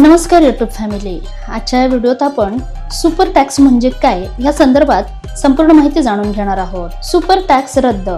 नमस्कार YouTube family आजच्या या व्हिडिओत आपण सुपर टॅक्स म्हणजे काय या संदर्भात संपूर्ण माहिती जाणून घेणार आहोत. सुपर टॅक्स रद्द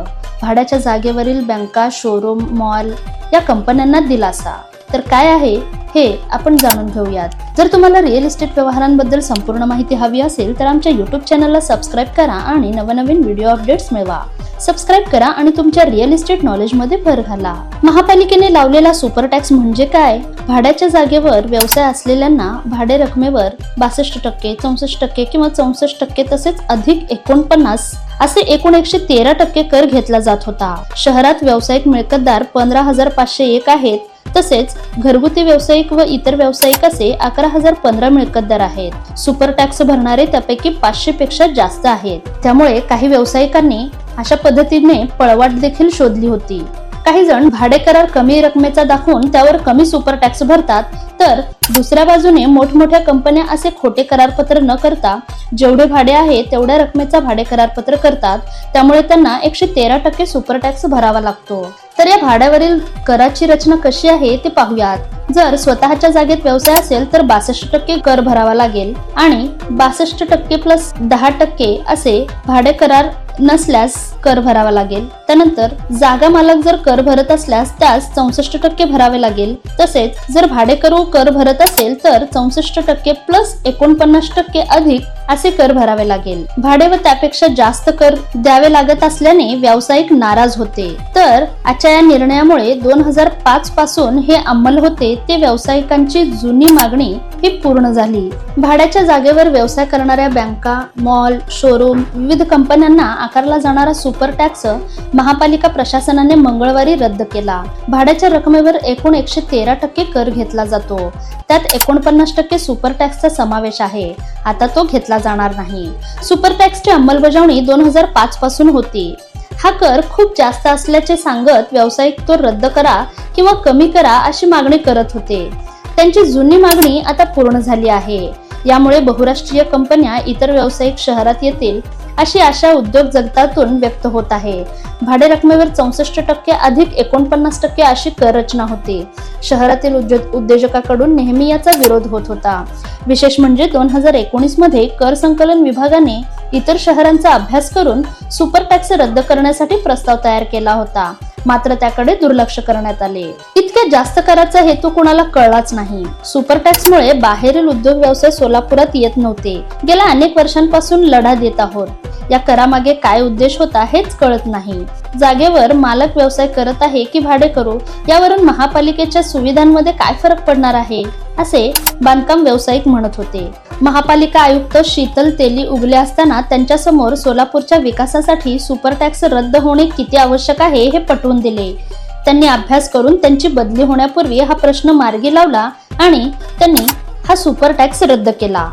भाड्याच्या जागेवरील बँका शोरूम मॉल या कंपन्यांना दिलासा. तर काय आहे? हे आपण जाणून घेऊयात. जर तुम्हाला रिअल इस्टेट व्यवहारांबद्दल संपूर्ण माहिती हवी असेल तर आमच्या युट्यूब चॅनलला सबस्क्राईब करा आणि नवनवीन व्हिडिओ अपडेट्स मिळवा. सबस्क्राईब करा आणि तुमच्या रिअल इस्टेट नॉलेजमध्ये भर घाला. महापालिकेने लावलेला सुपर टॅक्स म्हणजे काय? भाड्याच्या जागेवर व्यवसाय असलेल्यांना भाडे रकमेवर बासष्ट टक्के चौसष्ट टक्के किंवा चौसष्ट टक्के तसेच अधिक एकोणपन्नास असे एकूण एकशे तेरा टक्के कर घेतला जात होता. शहरात व्यावसायिक मिळकतदार पंधरा हजार पाचशे एक आहेत. तसेच घरगुती व्यावसायिक व इतर व्यावसायिक असे अकरा हजार पंधरा मिळकतदार आहेत. सुपर टॅक्स भरणारे त्यापैकी पाचशे पेक्षा जास्त आहेत. त्यामुळे काही व्यावसायिकांनी अशा पद्धतीने पळवाट देखील शोधली होती. काही जण भाडे करार कमी रकमेचा दाखवून त्यावर कमी सुपर टॅक्स भरतात. तर दुसऱ्या बाजूने मोठमोठ्या कंपन्या असे खोटे करारपत्र न करता जेवढे भाडे आहे तेवढ्या रकमेचा भाडे करारपत्र करतात. त्यामुळे त्यांना एकशे तेरा टक्के सुपर टॅक्स भरावा लागतो. तर या भाड्यावरील कराची रचना कशी आहे ते पाहूयात. जर स्वतःच्या जागेत व्यवसाय असेल तर बासष्ट टक्के कर भरावा लागेल आणि बासष्ट टक्के प्लस दहा टक्के असे भाडे करार नसल्यास कर भरावा लागेल. त्यानंतर जागा मालक जर कर भरत असल्यास त्यास चौसष्ट टक्के भरावे लागेल. तसेच जर भाडेकरू कर भरत असेल तर चौसष्ट टक्के प्लस एकोणपन्नास टक्के अधिक असे कर भरावे लागेल. भाडे व त्यापेक्षा जास्त कर द्यावे लागत असल्याने व्यावसायिक नाराज होते. तर आजच्या या निर्णयामुळे दोन हजार पाच पासून हे अंमल होते ते व्यावसायिकांची जुनी मागणी ही पूर्ण झाली. भाड्याच्या जागेवर व्यवसाय करणाऱ्या बँका मॉल शोरूम विविध कंपन्यांना आकारला जाणारा सुपर टॅक्स महापालिका प्रशासनाने मंगळवारी रद्द केला. भाड्याच्या रकमेवर एकूण एकशे तेरा टक्के कर घेतला जातो. त्यात एकोणपन्नास टक्के सुपर टॅक्सचा समावेश आहे. आता तो घेतला जाणार नाही. सुपर टॅक्सची अंमलबजावणी दोन हजार पाच पासून होती. हा कर खूप जास्त असल्याचे सांगत व्यावसायिक तो रद्द करा किंवा कमी करा अशी मागणी करत होते. त्यांची जुनी मागणी आता पूर्ण झाली आहे. यामुळे बहुराष्ट्रीय कंपन्या इतर व्यावसायिक शहरात येतील अशी आशा उद्योग जगतातून व्यक्त होत आहे. भाडे रकमेवर चौसष्ट टक्के अधिक एकोणपन्नास टक्के अशी कर रचना होती. शहरातील उद्योग उद्योजकाकडून नेहमी याचा विरोध होत होता. विशेष म्हणजे दोन हजार एकोणीसमध्ये कर संकलन विभागाने इतर शहरांचा अभ्यास करून सुपर टॅक्स रद्द करण्यासाठी प्रस्ताव तयार केला होता. मात्र त्याकडे दुर्लक्ष करण्यात आले. इतक्या जास्त कराचा हेतू कुणाला कळलाच नाही. सुपर टॅक्समुळे बाहेरील उद्योग व्यवसाय सोलापुरात येत नव्हते. गेल्या अनेक वर्षांपासून लढा देत आहोत. या करामागे काय उद्देश होता हेच कळत नाही. जागेवर मालक व्यवसाय करत आहे की भाडे करू यावरून महापालिकेच्या सुविधांमध्ये काय फरक पडणार आहे असे बांधकाम व्यावसायिक म्हणत होते. महापालिका आयुक्त शीतल तेली उगले असताना त्यांच्यासमोर सोलापूरच्या विकासासाठी सुपर टॅक्स रद्द होणे किती आवश्यक आहे हे पटवून दिले. त्यांनी अभ्यास करून त्यांची बदली होण्यापूर्वी हा प्रश्न मार्गी लावला आणि त्यांनी हा सुपर टॅक्स रद्द केला.